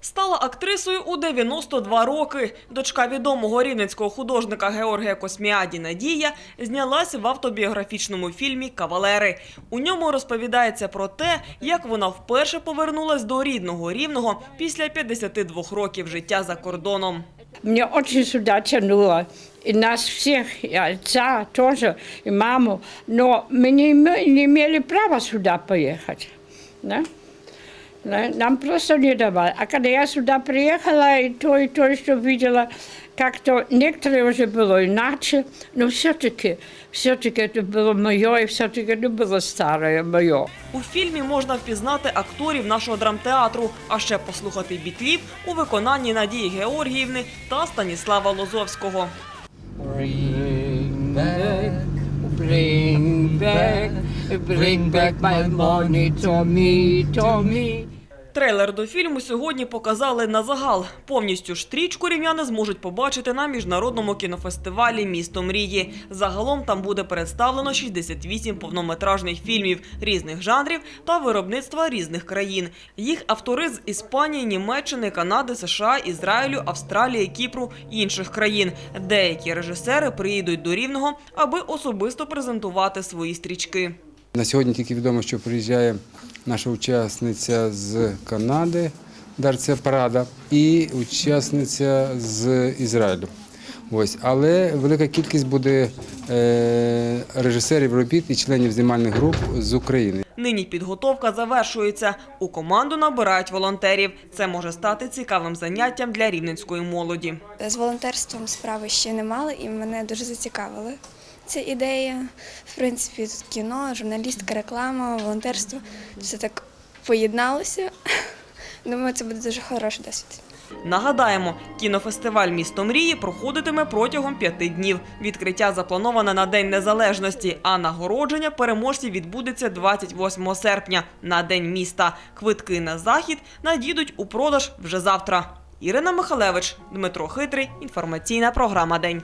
Стала актрисою у 92 роки. Дочка відомого рівненського художника Георгія Косміаді Надія знялася в автобіографічному фільмі Кавалери. У ньому розповідається про те, як вона вперше повернулась до рідного рівного після 52 років життя за кордоном. Меня очень сюда тянуло. И нас всех, и отца тоже, и маму. Но мы не, име- не имели права сюда поехать. Да? Да, Нам просто не давали. А когда я сюда приехала, и то, и то, что видела, как-то некоторые уже было иначе, но все-таки, все-таки это было мое, и все-таки это было старое мое. У фільмі можна впізнати акторів нашого драмтеатру, а ще послухати бітлів у виконанні Надії Георгіївни та Станіслава Лозовського. Bring back, bring back, bring back my money to me, to me. Трейлер до фільму сьогодні показали на загал. Повністю ж стрічку рівняни зможуть побачити на міжнародному кінофестивалі Місто мрії. Загалом там буде представлено 68 повнометражних фільмів різних жанрів та виробництва різних країн. Їх автори з Іспанії, Німеччини, Канади, США, Ізраїлю, Австралії, Кіпру інших країн. Деякі режисери приїдуть до Рівного, аби особисто презентувати свої стрічки. На сьогодні тільки відомо, що приїжджає наша учасниця з Канади, Дарця Парада, і учасниця з Ізраїлю. Ось. Але велика кількість буде е, режисерів робіт і членів знімальних груп з України. Нині підготовка завершується. У команду набирають волонтерів. Це може стати цікавим заняттям для рівненської молоді. З волонтерством справи ще не мали, і мене дуже зацікавили ця ідея. В принципі, тут кіно, журналістика, реклама, волонтерство все так поєдналося. Думаю, це буде дуже хороший досвід. Нагадаємо, кінофестиваль Місто мрії проходитиме протягом п'яти днів. Відкриття заплановане на День Незалежності, а нагородження переможців відбудеться 28 серпня на День міста. Квитки на захід надійдуть у продаж вже завтра. Ірина Михалевич, Дмитро Хитрий. Інформаційна програма День.